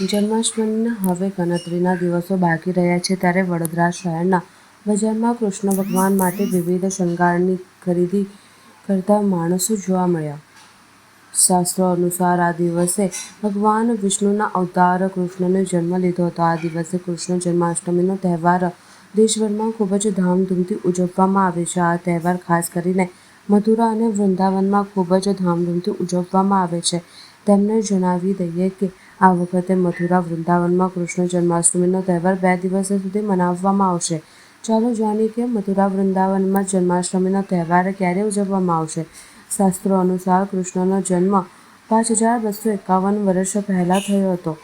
જન્માષ્ટમીના હવે ગણતરીના દિવસો બાકી રહ્યા છે ત્યારે વડોદરા શહેરના બજારમાં કૃષ્ણ ભગવાન માટે વિવિધ શણગારની ખરીદી કરતા માણસો જોવા મળ્યા. શાસ્ત્રો અનુસાર આ દિવસે ભગવાન વિષ્ણુના અવતાર કૃષ્ણને જન્મ લીધો હતો. આ દિવસે કૃષ્ણ જન્માષ્ટમીનો તહેવાર દેશભરમાં ખૂબ જ ધામધૂમથી ઉજવવામાં આવે છે. આ તહેવાર ખાસ કરીને મથુરા અને વૃંદાવનમાં ખૂબ જ ધામધૂમથી ઉજવવામાં આવે છે. તેમને જણાવી દઈએ કે આ વખતે મથુરા વૃંદાવનમાં કૃષ્ણ જન્માષ્ટમીનો તહેવાર બે દિવસ સુધી મનાવવામાં આવશે. ચાલો જાણીએ કે મથુરા વૃંદાવનમાં જન્માષ્ટમીનો તહેવાર ક્યારે ઉજવવામાં આવશે. શાસ્ત્રો અનુસાર કૃષ્ણનો જન્મ પાંચ હજાર બસો એકાવન વર્ષ પહેલાં થયો હતો.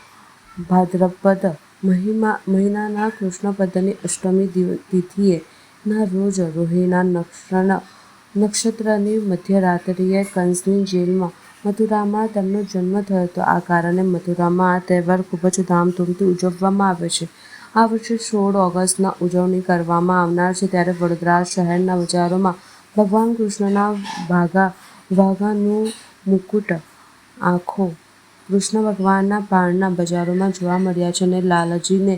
ભાદ્રપદ મહિમા, મહિનાના કૃષ્ણ પદની અષ્ટમી તિથિએ ના રોજ રોહિણા નક્ષત્ર નક્ષત્રની મધ્યરાત્રિએ કંસની જેલમાં મથુરામાં તેમનો જન્મ થયો હતો. આ કારણે મથુરામાં આ તહેવાર ખૂબ જ ધામધૂમથી ઉજવવામાં આવે છે. આ વર્ષે સોળ ઓગસ્ટના ઉજવણી કરવામાં આવનાર છે ત્યારે વડોદરા શહેરના બજારોમાં ભગવાન કૃષ્ણના વાઘા, વાઘાનું મુકુટ, આંખો, કૃષ્ણ ભગવાનના પાળના બજારોમાં જોવા મળ્યા છે અને લાલજીને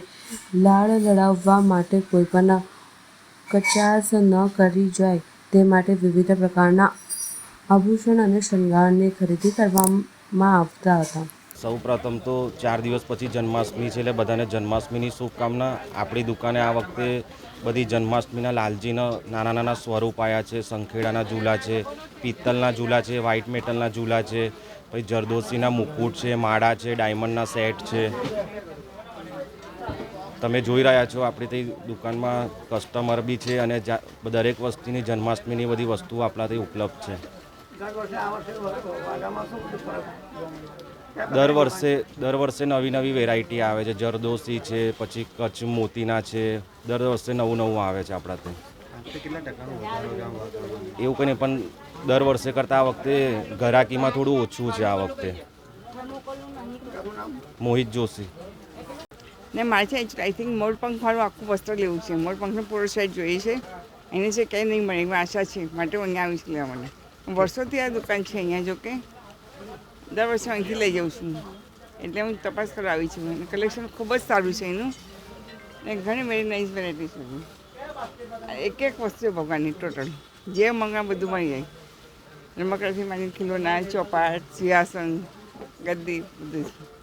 લાળ લડાવવા માટે કોઈ પણ કચાશ ન કરી જાય તે માટે વિવિધ પ્રકારના આભૂષણ અને શણગારની ખરીદી કરવામાં આવતા હતા. સૌ પ્રથમ તો ચાર દિવસ પછી જન્માષ્ટમી છે એટલે બધાને જન્માષ્ટમીની શુભકામના. આપણી દુકાને આ વખતે બધી જન્માષ્ટમીના લાલજીના નાના નાના સ્વરૂપ આવ્યા છે. સંખેડાના ઝૂલા છે, પિત્તલના ઝૂલા છે વ્હાઇટ મેટલના ઝૂલા છે, પછી જરદોશીના મુકુટ છે, માળા છે, ડાયમંડના સેટ છે. તમે જોઈ રહ્યા છો આપણી ત્યાં દુકાનમાં કસ્ટમર બી છે અને દરેક વસ્તુની જન્માષ્ટમીની બધી વસ્તુઓ આપણા ત્યાં ઉપલબ્ધ છે. દર વર્ષે દર વર્ષે નવી નવી વેરાયટી આવે છે. જરદોશી છે પછી કચ્છ મોતીના છે. દર વર્ષે નવું નવું આવે છે આપણા ત્યાં. એવું કંઈ નહીં પણ દર વર્ષે કરતાં આ વખતે ઘરાકીમાં થોડું ઓછું છે આ વખતે. મોહિત જોશી. ને મારે છે આઈ થિંક મોરપંખવાળું આખું વસ્ત્ર લેવું છે. મોરપંખનો પૂરો સેટ જોઈએ છે. એને છે કંઈ નહીં મળે એવી આશા છે. માટે હું અહીંયા આવીશ લેવા માટે. વર્ષોથી આ દુકાન છે અહીંયા જો કે. દર વર્ષે અહીંથી લઈ જાઉં છું. એટલે હું તપાસ કરવા છું. અને કલેક્શન ખૂબ જ સારું છે એનું. અને ઘણી બધી નાઇસ વેરાયટી છે એક એક વસ્તુ ભગવાનની ટોટલ જે મંગા બધું મળી જાય. રમકડાથી માની ખીલોના ચોપાટ, સિંહાસન, ગદ્દી બધું છે.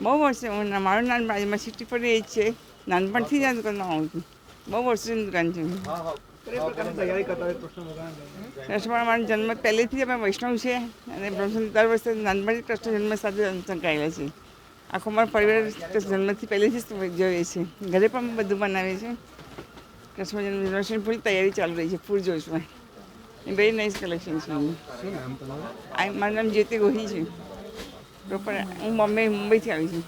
બહુ વર્ષે હું મારું નાનપણ એમાં સિટી પર એ જ છે. નાનપણથી જ આ દુકાનમાં આવું છું. બહુ વર્ષોની દુકાન છે. કૃષ્ણ મારો જન્મ પહેલેથી અમે વૈષ્ણવ છે અને બ્રહ્મ દર વર્ષે નાનપણથી કૃષ્ણ જન્મ સાથે સંકળાયેલા છે આખો મારો પરિવાર જન્મથી પહેલેથી જ જોઈએ છે. ઘરે પણ બધું બનાવીએ છીએ. કૃષ્ણ જન્મ જન્માષ્ટમી પૂરી તૈયારી ચાલુ રહી છે ફૂલ જોશમાં એ વેરી નાઇસ કલેક્શન છે. મારું નામ જ્યોતિ ગોહિલ છે. પ્રોપર હું બોમ્બે મુંબઈથી આવી છું.